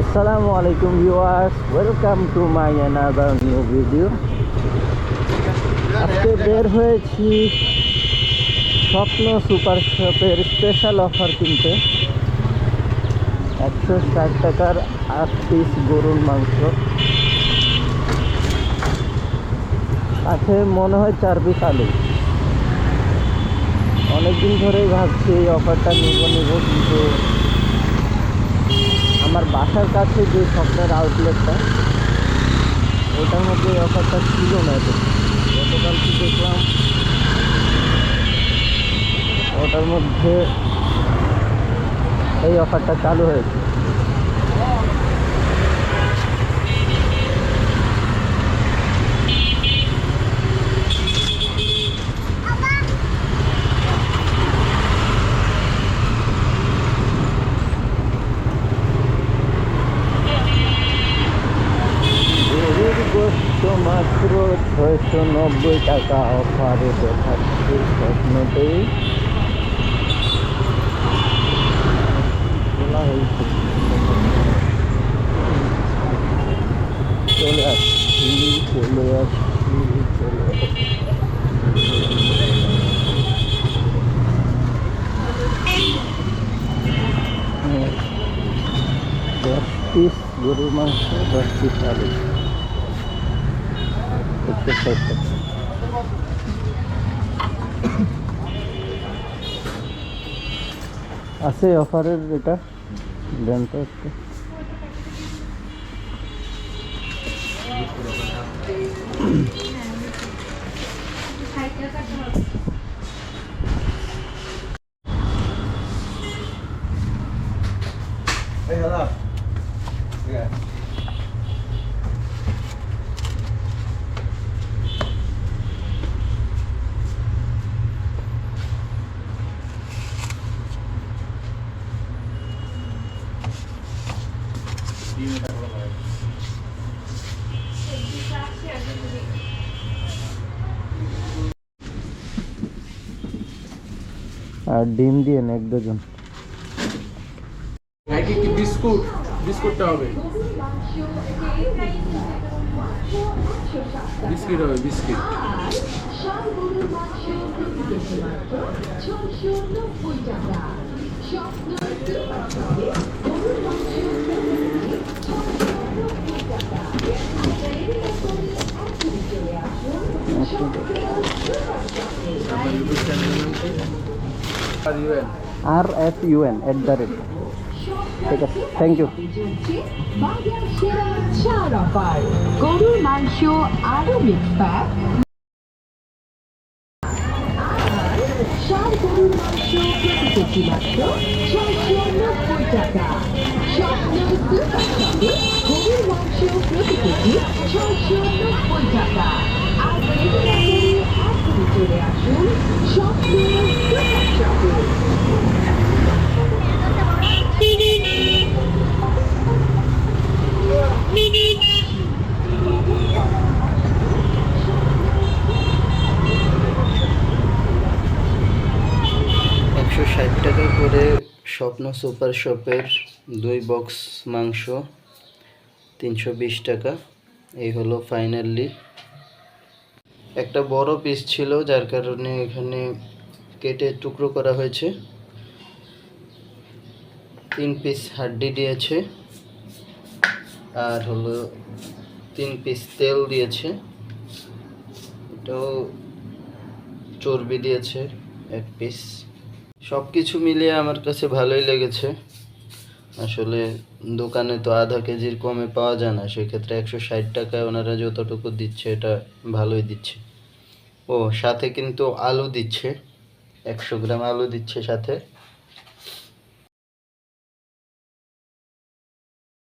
আসসালামু আলাইকুম viewers welcome to my another new video আজকে বের হয়েছি স্বপ্ন সুপার শপের স্পেশাল অফার কিনতে। একশো ষাট টাকার আট পিস গরুর মাংস। সাথে মনে হয় চার পিস আলু। অনেকদিন ধরেই ভাবছি এই অফারটা নিব নিব, কিন্তু আমার বাসার কাছে যে স্বপ্নের আউটলেটটা ওটার মধ্যে অফারটা ছিল না এত। গতকাল কি দেখলাম, ওটার মধ্যে এই অফারটা চালু হয়েছে গরুর গোস্ত মাত্র ছয়শো নব্বই টাকা অফারে দেখাচ্ছে স্বপ্নতেই। দশ পিস গরুর মাংস দশ পিস আলু। আছে অফারের এটা দেন তো একটু. Yeah. আর ডিম দিয়ে এক ডজন এক একটি বিস্কুট বিস্কুটটা হবে বিস্কিট হবে biscuit R UN R F UN at the rate ঠিক আছে থ্যাংক ইউ ছয়শো নব্বই টাকা আর একশো ষাট টাকা করে স্বপ্ন সুপার শপের দুই বক্স মাংস, তিনশো বিশ টাকা। এই হলো ফাইনালি একটা বড় পিস ছিল যার কারণে এখানে কেটে টুকরো করা হয়েছে। তিন পিস হাড্ডি দিয়েছে। আর হলো তিন পিস তেল দিয়েছে। এটাও চর্বি দিয়েছে এক পিস সব কিছু মিলিয়ে আমার কাছে ভালোই লেগেছে। আসলে দোকানে তো আধা কেজির কমে পাওয়া যায় না, সেক্ষেত্রে একশো ষাট টাকায় ওনারা যতটুকু দিচ্ছে এটা ভালোই দিচ্ছে। ও সাথে কিন্তু আলু দিচ্ছে। একশো গ্রাম আলু দিচ্ছে সাথে।